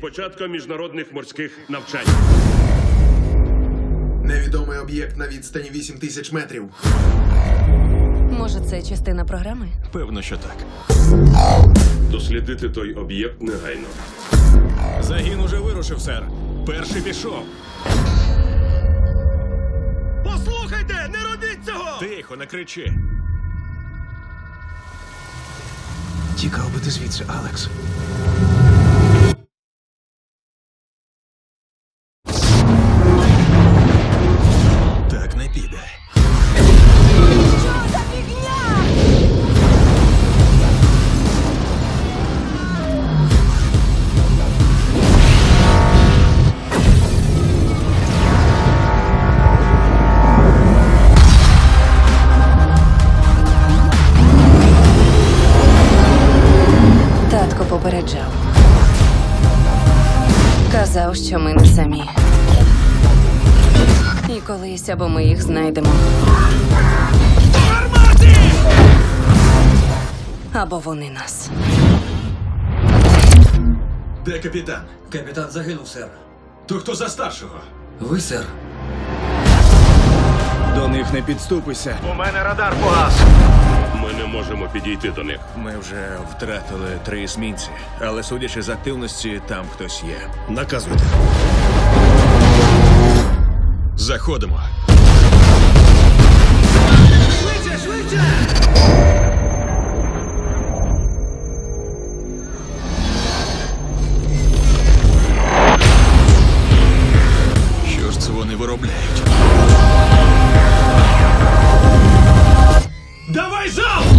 початком міжнародних морських навчань. Невідомий об'єкт на відстані 8 тисяч метрів. Може, це частина програми? Певно, що так. Дослідити той об'єкт негайно. Загін уже вирушив, сер. Перший пішов. Послухайте, не робіть цього! Тихо, не кричи. Тікав би ти звідси, Алекс. Татко попереджав. Казав, що ми не самі. І колись або ми їх знайдемо. Або вони нас. Де капітан? Капітан загинув, сер. То хто за старшого? Ви, сер. Них не підступися. Ми не можемо підійти до них. Ми вже втратили три есмінці, але судячи з активності, там хтось є. Наказуйте. Заходимо. Що ж це вони виробляють? Up.